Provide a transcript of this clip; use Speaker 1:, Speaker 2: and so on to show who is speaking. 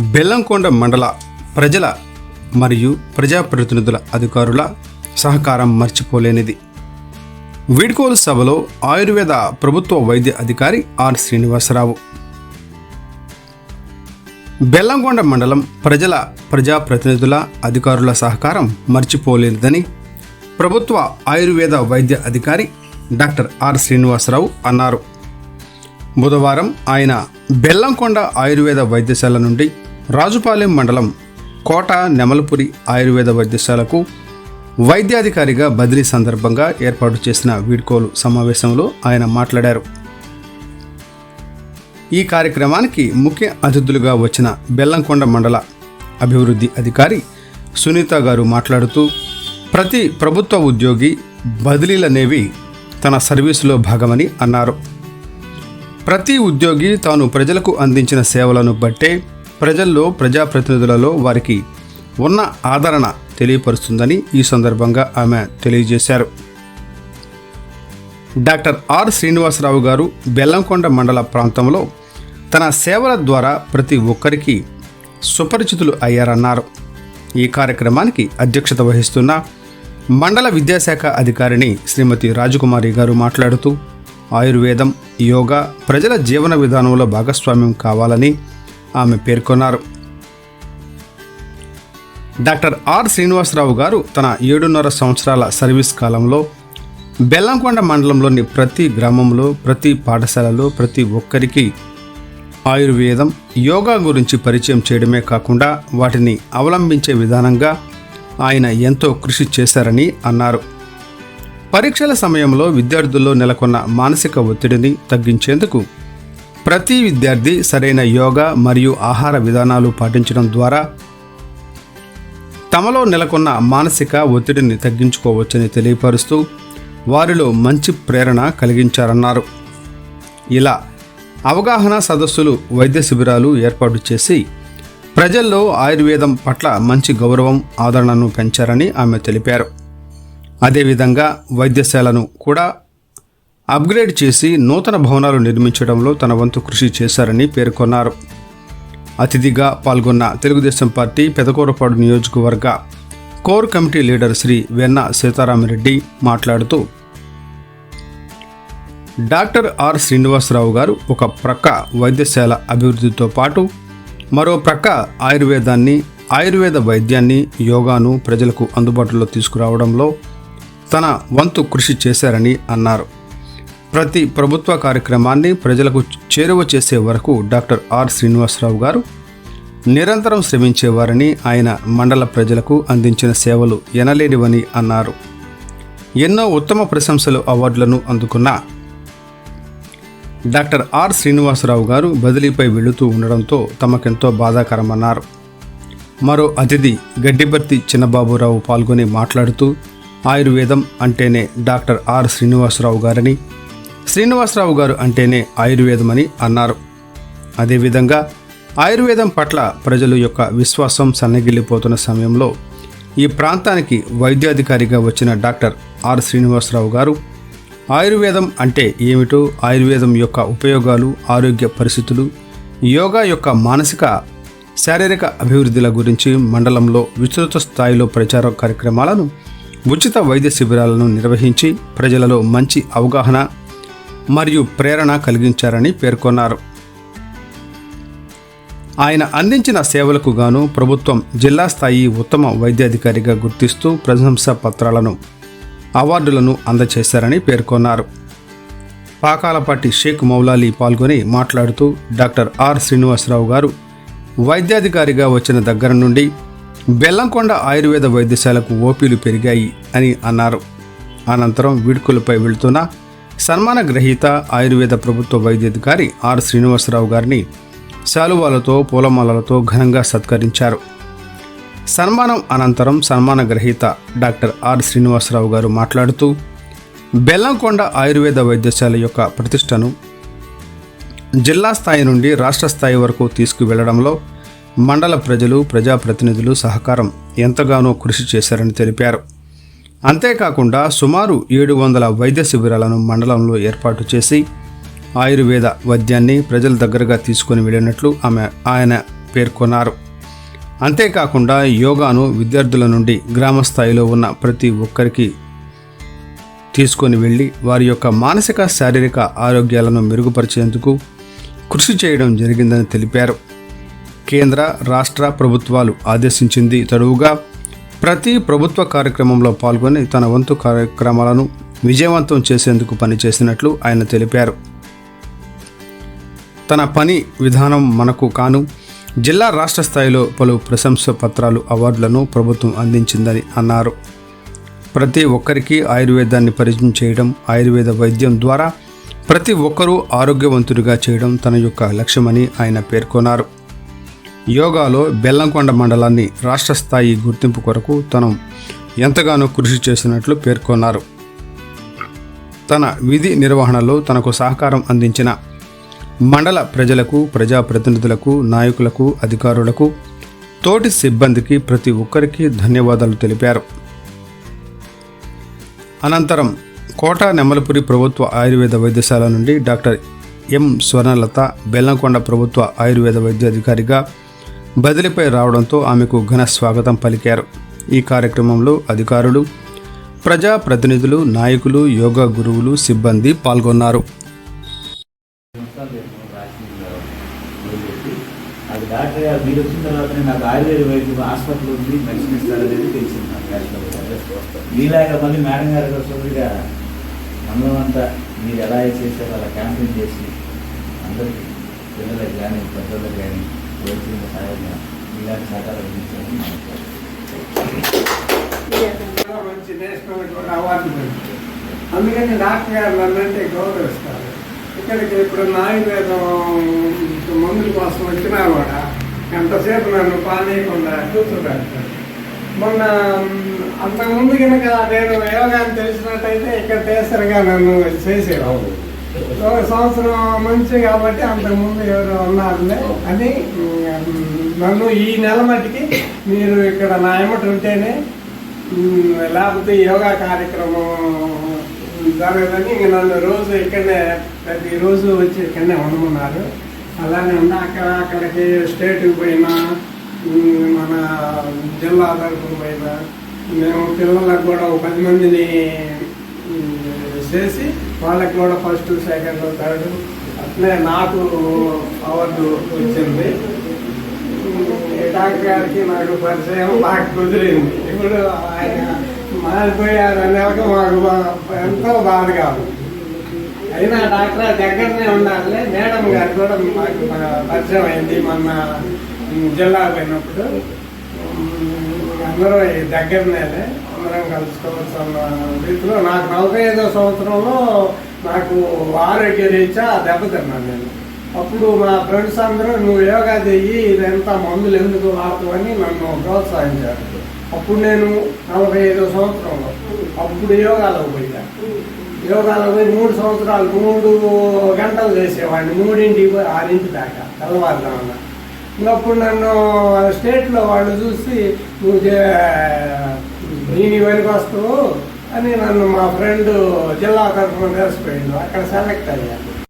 Speaker 1: బెల్లంకొండ మండల ప్రజల మరియు ప్రజాప్రతినిధుల అధికారుల సహకారం మర్చిపోలేనిది. వీడ్కోలు సభలో ఆయుర్వేద ప్రభుత్వ వైద్య అధికారి ఆర్ శ్రీనివాసరావు. బెల్లంకొండ మండలం ప్రజల ప్రజాప్రతినిధుల అధికారుల సహకారం మర్చిపోలేనిదని ప్రభుత్వ ఆయుర్వేద వైద్య అధికారి డాక్టర్ ఆర్ శ్రీనివాసరావు అన్నారు. బుధవారం ఆయన బెల్లంకొండ ఆయుర్వేద వైద్యశాల నుండి రాజుపాలెం మండలం కోట నెమలపురి ఆయుర్వేద వైద్యశాలకు వైద్యాధికారిగా బదిలీ సందర్భంగా ఏర్పాటు చేసిన వీడ్కోలు సమావేశంలో ఆయన మాట్లాడారు. ఈ కార్యక్రమానికి ముఖ్య అతిథులుగా వచ్చిన బెల్లంకొండ మండల అభివృద్ధి అధికారి సునీత గారు మాట్లాడుతూ ప్రతి ప్రభుత్వ ఉద్యోగి బదిలీలనేవి తన సర్వీసులో భాగమని అన్నారు. ప్రతి ఉద్యోగి తాను ప్రజలకు అందించిన సేవలను బట్టే ప్రజల్లో ప్రజాప్రతినిధులలో వారికి ఉన్న ఆదరణ తెలియపరుస్తుందని ఈ సందర్భంగా ఆమె తెలియజేశారు. డాక్టర్ ఆర్ శ్రీనివాసరావు గారు బెల్లంకొండ మండల ప్రాంతంలో తన సేవల ద్వారా ప్రతి ఒక్కరికి సుపరిచితులు అయ్యారన్నారు. ఈ కార్యక్రమానికి అధ్యక్షత వహిస్తున్న మండల విద్యాశాఖ అధికారిని శ్రీమతి రాజకుమారి గారు మాట్లాడుతూ ఆయుర్వేదం యోగా ప్రజల జీవన విధానంలో భాగస్వామ్యం కావాలని ఆమె పేర్కొన్నారు. డాక్టర్ ఆర్ శ్రీనివాసరావు గారు తన ఏడున్నర సంవత్సరాల సర్వీస్ కాలంలో బెల్లంకొండ మండలంలోని ప్రతి గ్రామంలో ప్రతి పాఠశాలలో ప్రతి ఒక్కరికి ఆయుర్వేదం యోగా గురించి పరిచయం చేయడమే కాకుండా వాటిని అవలంబించే విధానంగా ఆయన ఎంతో కృషి చేశారని అన్నారు. పరీక్షల సమయంలో విద్యార్థుల్లో నెలకొన్న మానసిక ఒత్తిడిని తగ్గించేందుకు ప్రతి విద్యార్థి సరైన యోగా మరియు ఆహార విధానాలు పాటించడం ద్వారా తమలో నెలకొన్న మానసిక ఒత్తిడిని తగ్గించుకోవచ్చని తెలియపరుస్తూ వారిలో మంచి ప్రేరణ కలిగించారన్నారు. ఇలా అవగాహన సదస్సులు వైద్య శిబిరాలు ఏర్పాటు చేసి ప్రజల్లో ఆయుర్వేదం పట్ల మంచి గౌరవం ఆదరణను పెంచారని ఆమె తెలిపారు. అదేవిధంగా వైద్యశాలను కూడా అప్గ్రేడ్ చేసి నూతన భవనాలు నిర్మించడంలో తన వంతు కృషి చేశారని పేర్కొన్నారు. అతిథిగా పాల్గొన్న తెలుగుదేశం పార్టీ పెదకూరపాడు నియోజకవర్గ కోర్ కమిటీ లీడర్ శ్రీ వెన్న సీతారామరెడ్డి మాట్లాడుతూ డాక్టర్ ఆర్ శ్రీనివాసరావు గారు ఒక ప్రక్క వైద్యశాల అభివృద్ధితో పాటు మరో ప్రక్క ఆయుర్వేదాన్ని ఆయుర్వేద వైద్యాన్ని యోగాను ప్రజలకు అందుబాటులో తీసుకురావడంలో తన వంతు కృషి చేశారని అన్నారు. ప్రతి ప్రభుత్వ కార్యక్రమాన్ని ప్రజలకు చేరువ చేసే వరకు డాక్టర్ ఆర్ శ్రీనివాసరావు గారు నిరంతరం శ్రమించేవారని ఆయన మండల ప్రజలకు అందించిన సేవలు ఎనలేనివని అన్నారు. ఎన్నో ఉత్తమ ప్రశంసలు అవార్డులను అందుకున్న డాక్టర్ ఆర్ శ్రీనివాసరావు గారు బదిలీపై వెళుతూ ఉండడంతో తమకెంతో బాధాకరమన్నారు. మరో అతిథి గడ్డిపర్తి చిన్నబాబురావు పాల్గొని మాట్లాడుతూ ఆయుర్వేదం అంటేనే డాక్టర్ ఆర్ శ్రీనివాసరావు గారని శ్రీనివాసరావు గారు అంటేనే ఆయుర్వేదమని అన్నారు. అదేవిధంగా ఆయుర్వేదం పట్ల ప్రజల యొక్క విశ్వాసం సన్నగిల్లిపోతున్న సమయంలో ఈ ప్రాంతానికి వైద్యాధికారిగా వచ్చిన డాక్టర్ ఆర్ శ్రీనివాసరావు గారు ఆయుర్వేదం అంటే ఏమిటో ఆయుర్వేదం యొక్క ఉపయోగాలు ఆరోగ్య పరిస్థితులు యోగా యొక్క మానసిక శారీరక అభివృద్ధిల గురించి మండలంలో విస్తృత స్థాయిలో ప్రచార కార్యక్రమాలను ఉచిత వైద్య శిబిరాలను నిర్వహించి ప్రజలలో మంచి అవగాహన మరియు ప్రేరణ కలిగించారని పేర్కొన్నారు. ఆయన అందించిన సేవలకు గాను ప్రభుత్వం జిల్లా స్థాయి ఉత్తమ వైద్యాధికారిగా గుర్తిస్తూ ప్రశంసా పత్రాలను అవార్డులను అందజేశారని పేర్కొన్నారు. పాకాలపాటి షేక్ మౌలాలి పాల్గొని మాట్లాడుతూ డాక్టర్ ఆర్ శ్రీనివాసరావు గారు వైద్యాధికారిగా వచ్చిన దగ్గర నుండి బెల్లంకొండ ఆయుర్వేద వైద్యశాలకు ఓపీలు పెరిగాయి అని అన్నారు. అనంతరం వీడ్కోలపై వెళుతున్న సన్మాన గ్రహీత ఆయుర్వేద ప్రభుత్వ వైద్యాధికారి ఆర్ శ్రీనివాసరావు గారిని శాలువాలతో పూలమాలలతో ఘనంగా సత్కరించారు. సన్మానం అనంతరం సన్మాన గ్రహీత డాక్టర్ ఆర్ శ్రీనివాసరావు గారు మాట్లాడుతూ బెల్లంకొండ ఆయుర్వేద వైద్యశాల యొక్క ప్రతిష్టను జిల్లా స్థాయి నుండి రాష్ట్ర స్థాయి వరకు తీసుకువెళ్ళడంలో మండల ప్రజలు ప్రజాప్రతినిధులు సహకారం ఎంతగానో కృషి చేశారని తెలిపారు. అంతేకాకుండా సుమారు ఏడు వందల వైద్య శిబిరాలను మండలంలో ఏర్పాటు చేసి ఆయుర్వేద వైద్యాన్ని ప్రజల దగ్గరగా తీసుకొని వెళ్ళినట్లు ఆమె ఆయన పేర్కొన్నారు. అంతేకాకుండా యోగాను విద్యార్థుల నుండి గ్రామ స్థాయిలో ఉన్న ప్రతి ఒక్కరికి తీసుకొని వెళ్ళి వారి యొక్క మానసిక శారీరక ఆరోగ్యాలను మెరుగుపరిచేందుకు కృషి చేయడం జరిగిందని తెలిపారు. కేంద్ర రాష్ట్ర ప్రభుత్వాలు ఆదేశించింది తడువుగా ప్రతి ప్రభుత్వ కార్యక్రమంలో పాల్గొని తన వంతు కార్యక్రమాలను విజయవంతం చేసేందుకు పనిచేసినట్లు ఆయన తెలిపారు. తన పని విధానం మనకు కాను జిల్లా రాష్ట్ర స్థాయిలో పలు ప్రశంస పత్రాలు అవార్డులను ప్రభుత్వం అందించిందని అన్నారు. ప్రతి ఒక్కరికి ఆయుర్వేదాన్ని పరిచయం చేయడం ఆయుర్వేద వైద్యం ద్వారా ప్రతి ఒక్కరూ ఆరోగ్యవంతుడిగా చేయడం తన యొక్క లక్ష్యమని ఆయన పేర్కొన్నారు. యోగాలో బెల్లంకొండ మండలాన్ని రాష్ట్ర స్థాయి గుర్తింపు కొరకు తను ఎంతగానో కృషి చేసినట్లు పేర్కొన్నారు. తన విధి నిర్వహణలో తనకు సహకారం అందించిన మండల ప్రజలకు ప్రజాప్రతినిధులకు నాయకులకు అధికారులకు తోటి సిబ్బందికి ప్రతి ఒక్కరికి ధన్యవాదాలు తెలిపారు. అనంతరం కోట నెమ్మలపురి ప్రభుత్వ ఆయుర్వేద వైద్యశాల నుండి డాక్టర్ ఎం స్వర్ణలత బెల్లంకొండ ప్రభుత్వ ఆయుర్వేద వైద్యాధికారిగా బదిలీపై రావడంతో ఆమెకు ఘన స్వాగతం పలికారు. ఈ కార్యక్రమంలో అధికారులు ప్రజా ప్రతినిధులు నాయకులు యోగా గురువులు సిబ్బంది పాల్గొన్నారు.
Speaker 2: అది డాక్టర్ గారు మీరు వచ్చిన తర్వాతనే నాకు ఆయుర్వేద వైద్యం హాస్పిటల్ ఉంది మెడిసిన్ ఇస్తారనేది తెలిసింది. నాకు యాక్చువల్గా మీలాగా మళ్ళీ మేడం గారు సోదరిగా అంతా మీరు ఎలా చేశారో అలా క్యాంపెయిన్ చేసి అందరికీ పిల్లలకు కానీ పెద్దలకు కానీ ఇలాంటి సహకారం అందించాలని
Speaker 3: మంచి నేషనల్ అవార్డు అందుకని డాక్టర్ గారు నన్ను అంటే గౌరవిస్తారు. ఇక్కడికి ఇప్పుడు ఆయుర్వేదం మందుల కోసం వచ్చినా కూడా ఎంతసేపు నన్ను పానీయకుండా కూర్చోబెడతాను మొన్న అంతకుముందు కనుక నేను యోగాన్ని తెలిసినట్టయితే ఇక్కడ టేసర్గా నన్ను చేసేవాళ్ళు సంవత్సరం మంచి కాబట్టి అంతకుముందు ఎవరు ఉన్నారులే అని నన్ను ఈ నెల మట్టికి మీరు ఇక్కడ నా ఎమ్మటి ఉంటేనే లేకపోతే యోగా కార్యక్రమం జరగదని ఇంక నన్ను రోజు ఇక్కడనే ప్రతిరోజు వచ్చి ఇక్కడనే ఉండమన్నారు. అలానే ఉన్నా అక్కడ అక్కడికి స్టేట్కి పోయినా మన జిల్లా తరఫున పోయినా మేము పిల్లలకు కూడా ఒక పది మందిని చేసి వాళ్ళకి కూడా ఫస్ట్ సెకండ్ థర్డ్ అట్లే నాకు అవార్డు వచ్చింది. డాక్టర్ గారికి నాకు పరిచయం నాకు కుదిరింది. ఇప్పుడు ఆయన మారిపోయారు అనేక మాకు ఎంతో బాధ కాదు అయినా డాక్టర్ దగ్గరనే ఉండాలి. మేడం గారు కూడా మాకు పరిచయం అయింది మొన్న ఉమ్, జిల్లా పోయినప్పుడు అందరూ ఈ దగ్గరనే అందరం కలుసుకోవచ్చు అన్న రీతిలో నాకు నలభై ఐదో సంవత్సరంలో నాకు ఆరోగ్య రీత్యా దెబ్బతిన్నాను నేను. అప్పుడు మా ఫ్రెండ్స్ అందరూ నువ్వు యోగా చెయ్యి ఇదంతా మందులు ఎందుకు వాడతావని నన్ను ప్రోత్సహించారు. అప్పుడు నేను నలభై ఐదో సంవత్సరంలో అప్పుడు యోగాలో పోయా. యోగాలో పోయి మూడు సంవత్సరాలు మూడు గంటలు చేసేవాడిని మూడింటికి పోయి ఆరింటి దాకా తెల్లవారుదామన్నా ఇంకప్పుడు నన్ను స్టేట్లో వాళ్ళు చూసి నువ్వు నేను ఇవన్నీ వస్తావు అని నన్ను మా ఫ్రెండ్ జిల్లా తరఫున తెలిసిపోయిండు. అక్కడ సెలెక్ట్ అయ్యాను